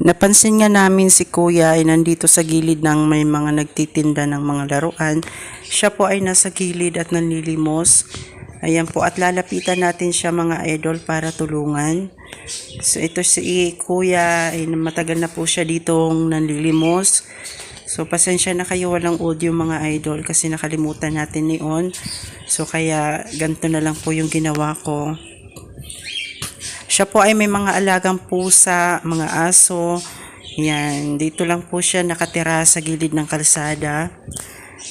Napansin nga namin si kuya ay nandito sa gilid ng may mga nagtitinda ng mga laruan. Siya po ay nasa gilid at nanlilimos. Ayan po at lalapitan natin siya mga idol para tulungan. So ito si kuya ay matagal na po siya ditong nanlilimos. So pasensya na kayo walang audio mga idol kasi nakalimutan natin ni on. So kaya ganito na lang po yung ginawa ko. Siya po ay may mga alagang pusa, mga aso. Yan, dito lang po siya nakatira sa gilid ng kalsada.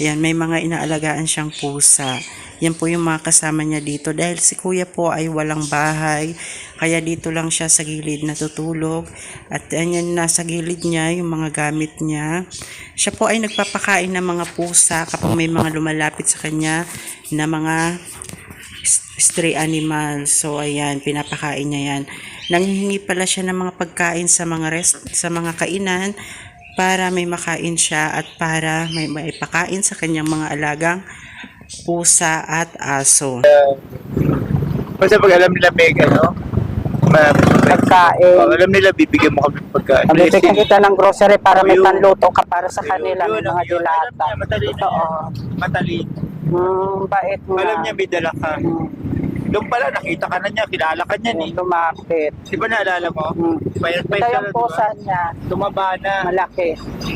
Yan, may mga inaalagaan siyang pusa. Yan po yung mga kasama niya dito. Dahil si kuya po ay walang bahay. Kaya dito lang siya sa gilid natutulog. At yan nasa gilid niya, yung mga gamit niya. Siya po ay nagpapakain ng mga pusa kapag may mga lumalapit sa kanya na mga stray animals. So ayan, pinapakain niya yan. Nanghihingi pala siya ng mga pagkain sa mga rest sa mga kainan para may makain siya at para may maipakain sa kanyang mga alagang pusa at aso. Basta pag alam nila may ano, ma- pagkain. oh, alam nila bibigyan mo kami pagkain. Pabibigyan kita ng grocery para may panluto ka para sa kanila, Yun, mga dilata. matalino. Matalino. Hmm, bait nga. Alam niya may dala ka. Doon pala, nakita ka na niya, kilala ka niya ni. Lumapit. Di ba naalala mo? Hmm. Payat Ito payat ka yung na, pusa ba? niya. Tumaba na. Malaki.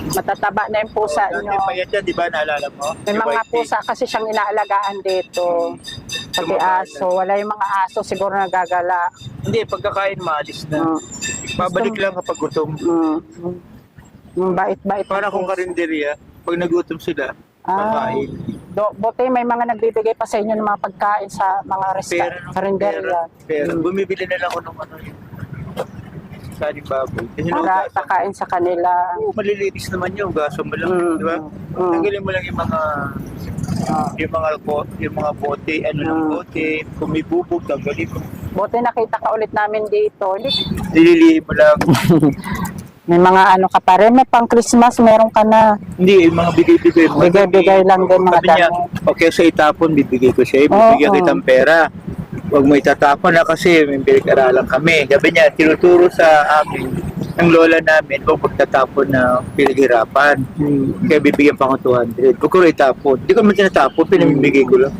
Matataba na yung pusa Dati niyo. payat yan, di ba? Naalala mo? May Si mga Whitey. pusa kasi siyang inaalagaan dito. Pati Tumaba aso. Wala yung mga aso siguro nagagala. Hindi, pagkakain maalis na. Hmm. Babalik lang kapag gutom. Hmm. Hmm, Bait-bait. Para kung karinderya, pag nagutom sila, Ah, kakain. Do, buti may mga nagbibigay pa sa inyo ng mga pagkain sa mga restaurant, karinderya. Pera, pera. Hmm. Bumibili na lang ako ng ano yun. Saling baboy. Kasi nung Para pakain sa kanila. oh, malilinis naman yun. Gaso mo lang, Mm, di ba? mm. Tanggalin mo lang yung mga yung mga yung mga bote, ano ng Mm. bote, kung may bubog, tanggalin mo. Buti nakita ka ulit namin dito. Hindi, Nililihin mo lang. May mga ano ka pa rin. May pang Christmas, meron ka na. Hindi, yung mga bigay-bigay mo. Bigay-bigay lang din mga Sabi niya, damo. okay sa itapon, bibigay ko siya. Oo. Bibigyan kitang pera. Huwag mo itatapon na kasi may pinag-aralan kami. Sabi niya, tinuturo sa amin ng lola namin kung pagtatapon na pinaghirapan. Kaya bibigyan pa ako 200. Huwag ko rin itapon. Hindi ko naman tinatapon, pinamimigay ko lang.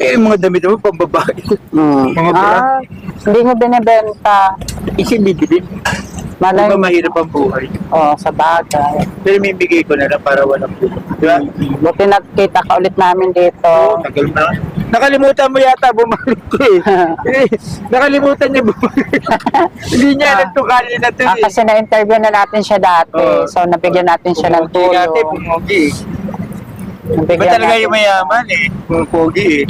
Eh, yung mga damit mo, pambabae. Mm. Mga bra. Ah, hindi mo binibenta. Kasi bibili. Malay Di ba mo. mahirap ang buhay? Oh, sa bagay. Pero may bigay ko na lang para walang buhay. Di ba? Buti nakita ka ulit namin dito. Tagal mo na. Nakalimutan mo yata bumalik ko eh. Eh, Nakalimutan niya bumalik. Hindi niya alam itong kali na to Ah, eh. kasi na-interview na natin siya dati. Oo. So, nabigyan natin siya ng Pumogi tulong. pumogi eh. Ba Nabigyan talaga natin. yung mayaman eh. Pumogi eh.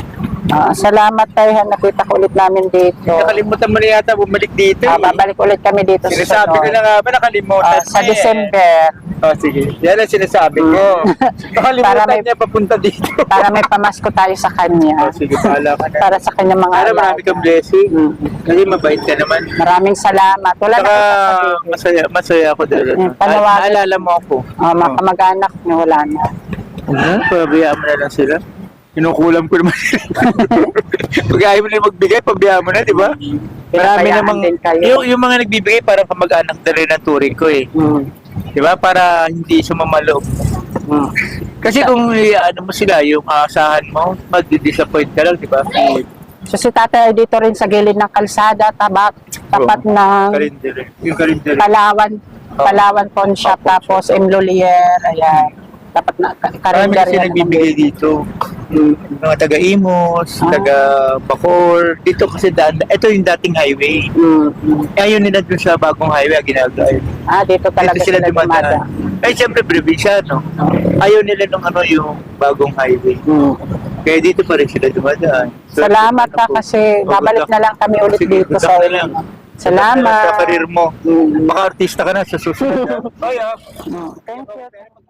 Ah, salamat tayo. Nakita ko ulit namin dito. Nakalimutan mo na yata bumalik dito Ah, eh. babalik ulit kami dito sa Sinasabi ko na nga ba nakalimutan Ah, sa eh. December. Oh, sige. Yan ang sinasabi ko. Nakalimutan Para may- niya papunta dito. Para may pamasko tayo sa kanya. Oh, sige, pahala ka na. Para sa kanya mga Para marami kang blessing. Mm. Kasi mabait ka naman. Maraming salamat. Wala na Saka sasabihin. masaya, masaya ako dahil. Mm, ano, panawagan. Naalala mo ako. Ah, mga kamag-anak niyo, wala na. Uh-huh. Pabayaan mo na lang sila. Kinukulam ko naman. Pag ayaw mo na magbigay, pabayaan mo na, di ba? Marami Pinapayaan namang, din kayo. yung, yung mga nagbibigay, parang kamag-anak na rin ang turing ko eh. Mm. Di ba? Para hindi sumamaloob. Mm. Kasi kung eh, ano mo sila, yung aasahan mo, mag-disappoint ka lang, di ba? So si tatay ay dito rin sa gilid ng kalsada, tabak, tapat ng. Yung kalendere. Palawan, Palawan Pawn Shop, tapos M. Lolier, ayan. Tapat na Marami calendar kasi yan. nagbibigay dito. Yung mga taga-Imos, Ah. taga-Bacor. Dito kasi, daan, ito yung dating highway. Mm, mm. Ayaw nila dun sa bagong highway, ginagawa. Ah, dito talaga Dito sila dumada. Eh, siyempre, probinsyano. Ayaw nila nung ano, yung bagong highway. Mm. Kaya dito pa rin sila dumadaan. So, Salamat ha po, kasi oh, babalik na lang kami ulit Sige, dito sa lang. Salamat. Sa karir mo. Mm. Baka artista ka na sa susunod. ha? Bye, ah. Mm. Thank you.